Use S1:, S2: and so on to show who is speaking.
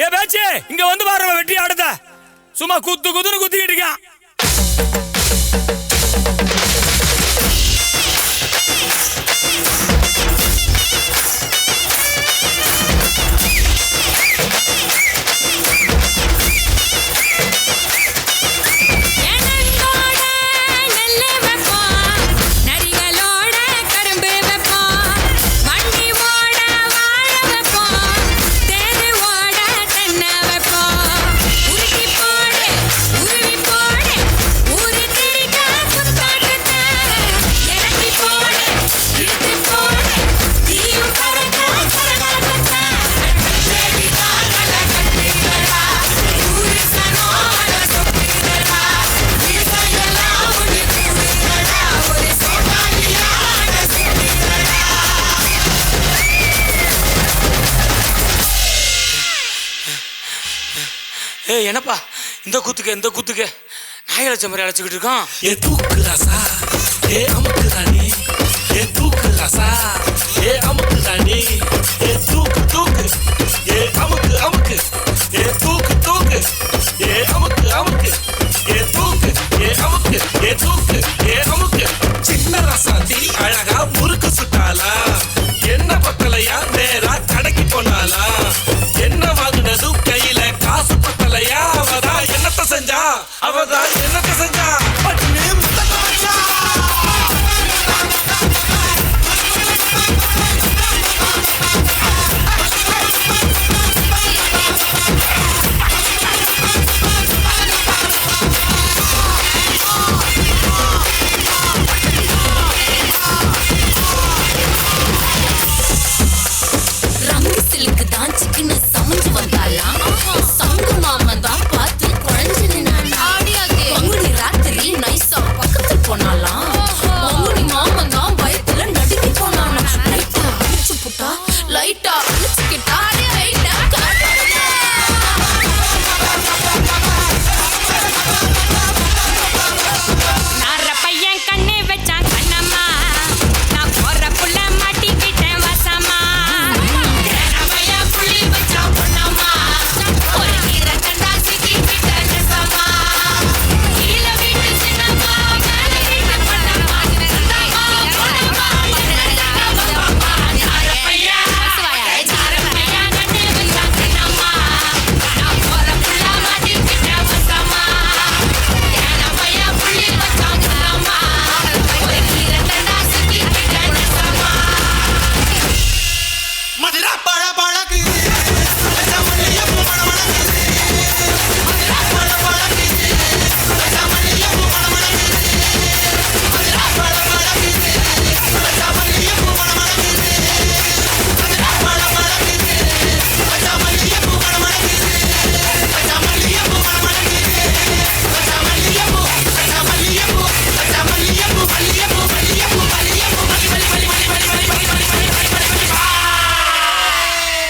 S1: ஏ பேச்சே இங்க வந்து பாரு வெற்றி ஆடுத. சும்மா குத்து குத்துன்னு குத்திக்கிட்டு இருக்கான். ஏ என்னப்பா? இந்த கூத்துக்கு இந்த கூத்துக்கு. நாய் அழைச்ச மாதிரி அழைச்சிக்கிட்டு இருக்கான்
S2: ஏ தூக்கு ராசா ஏ அமுக்கு ராணி ஏ தூக்கு ராசா ஏ அமுக்கு ராணி